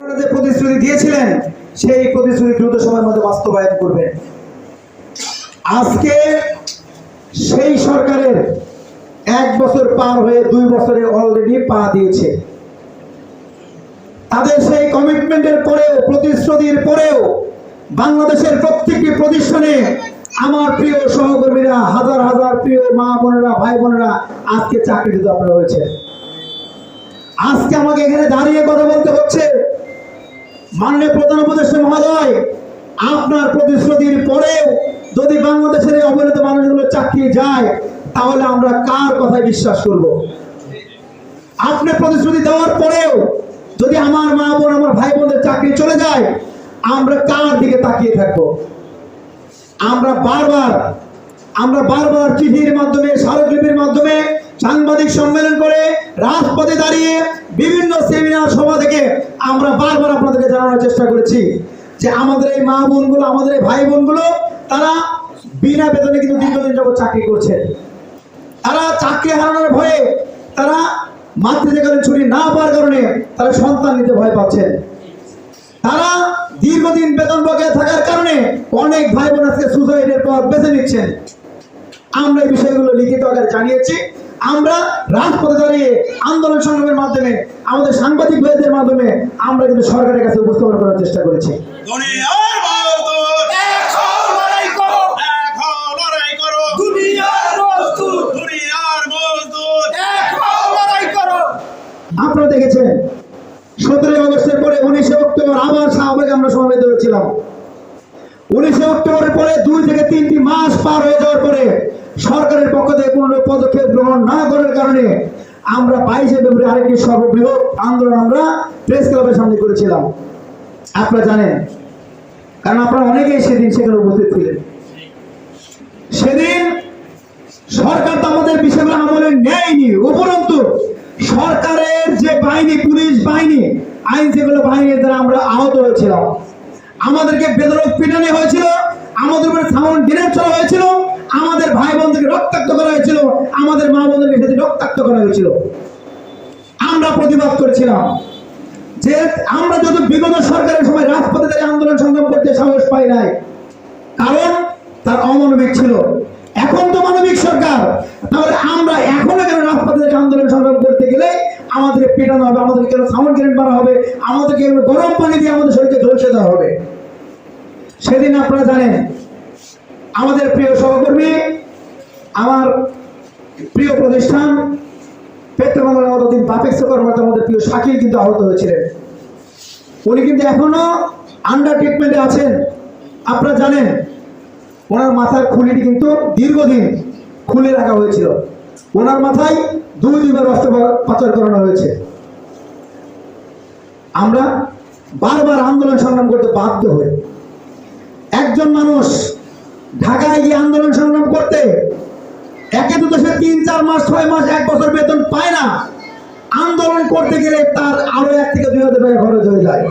যে প্রতিশ্রুতি দিয়েছিলেন, সেই প্রতিশ্রুতি দ্রুত সময়ের মধ্যে বাস্তবায়ন করবেন। আজকে সেই সরকারের এক বছর পার হয়ে দুই বছরে অলরেডি পা দিয়েছে। তাদের সেই কমিটমেন্টের পরেও, প্রতিশ্রুতির পরেও বাংলাদেশের প্রত্যেকটি প্রতিষ্ঠানে আমার প্রিয় সহকর্মীরা, হাজার হাজার প্রিয় মা বোনেরা, ভাই বোনেরা আজকে চাকরিতে আপনারা হয়েছে আজকে আমাকে এখানে দাঁড়িয়ে কথা বলতে হচ্ছে মাননীয় প্রধান উপদেষ্টা মহোদয়, আপনার প্রতিশ্রুতির পরেও যদি বাংলাদেশের এই অবহেলিত মানুষগুলো চাকরি যায়, তাহলে আমরা কার কথায় বিশ্বাস করব? আপনি প্রতিশ্রুতি দেওয়ার পরেও যদি আমার মা বোন, আমার ভাই বোনদের চাকরি চলে যায়, আমরা কার দিকে তাকিয়ে থাকব? আমরা বারবার আমরা বারবার চিঠির মাধ্যমে, স্মারকলিপির মাধ্যমে সাংবাদিক সম্মেলন করে রাজপথে দাঁড়িয়ে বিভিন্ন সেমিনার সভা থেকে আমরা বারবার আপনাদেরকে জানানোর চেষ্টা করেছি যে আমাদের এই মা বোনগুলো, আমাদের এই ভাই বোনগুলো, তারা বিনা বেতনে কিন্তু দীর্ঘদিন যখন চাকরি করছে। তারা চাকরি হারানোর ভয়ে তারা মাতৃত্বকালীন ছুটি না পাওয়ার কারণে তারা সন্তান নিতে ভয় পাচ্ছেন। তারা দীর্ঘদিন বেতন বকেয়া থাকার কারণে অনেক ভাই বোন আজকে সুসাইডের পথ বেছে নিচ্ছেন। আমরা এই বিষয়গুলো লিখিত আকারে জানিয়েছি। আমরা রাজপথে দাঁড়িয়ে আন্দোলন সংগ্রামের মাধ্যমে আমাদের সাংবাদিক ভাইদের মাধ্যমে আমরা কিন্তু সরকারের কাছে উপস্থাপন করার চেষ্টা করেছি। দুনিয়ার মজদুর এখন লড়াই করো। এখন লড়াই করো। দুনিয়ার মজদুর। দুনিয়ার মজদুর। এখন লড়াই করো। আপনারা দেখেছেন সতেরোই আগস্টের পরে উনিশে অক্টোবর আবার শাহবাগে আমরা সমাবেত হয়েছিলাম। উনিশে অক্টোবরের পরে দুই থেকে তিনটি মাস পার হয়ে যাওয়ার পরে সরকারের পক্ষ থেকে কোনো পদক্ষেপ গ্রহণ না করার কারণে আমরা বাইশে ফেব্রুয়ারি আরেকটি সর্ববৃহৎ আন্দোলন আমরা প্রেস ক্লাবের সামনে করেছিলাম। আপনারা জানেন, কারণ আপনারা অনেকেই সেদিন সেখানে উপস্থিত ছিলেন। সেদিন সরকার তো আমাদের বিষয়গুলো আমলে নেয়নি, উপরন্তু সরকারের যে বাহিনী, পুলিশ বাহিনী, আইন শৃঙ্খলা বাহিনীর দ্বারা আমরা আহত হয়েছিলাম। আমাদেরকে বেদরক পিটানো হয়েছিল, আমাদের উপরে সাউন্ড গ্রেনেড চলা হয়েছিল আমাদের ভাই বোনদেরকে রক্তাক্ত করা হয়েছিল, আমাদের মা বোনদেরকে সাথে রক্তাক্ত করা হয়েছিল। আমরা প্রতিবাদ করেছিলাম যে আমরা যত বিগত সরকারের সময় রাজপথে দাঁড়িয়ে আন্দোলন সংগ্রাম করতে সাহস পাই নাই, কারণ তার অমানবিক ছিল। এখন তো মানবিক সরকার। তাহলে আমরা এখনও কেন রাজপথে আন্দোলন সংগ্রাম করতে গেলে আমাদের পেটানো হবে, আমাদের কেন সাউন্ড গ্রেনেড মারা হবে আমাদেরকে গরম পানি দিয়ে আমাদের শরীরকে ঝলসে দেওয়া হবে? সেদিন আপনারা জানেন আমাদের প্রিয় সহকর্মী, আমার প্রিয় প্রতিষ্ঠান পেট্রোবাংলার মতদিন বাপেক্স কর্মকর্তা আমাদের প্রিয় শাকিল কিন্তু আহত হয়েছিলেন। উনি কিন্তু এখনও আন্ডার ট্রিটমেন্টে আছেন। আপনারা জানেন, ওনার মাথার খুলিটি কিন্তু দীর্ঘদিন খুলে রাখা হয়েছিল। ওনার মাথায় দুই দুইবার অস্ত্রোপচার করানো হয়েছে। আমরা বারবার আন্দোলন সংগ্রাম করতে বাধ্য হই। একজন মানুষ ঢাকায় গিয়ে আন্দোলন সংগ্রাম করতে একে তো সে তিন, চার মাস, ছয় মাস, এক বছর বেতন পায় না। আন্দোলন করতে গেলে তার আরও এক থেকে দুই হাজার টাকা খরচ হয়ে যায়।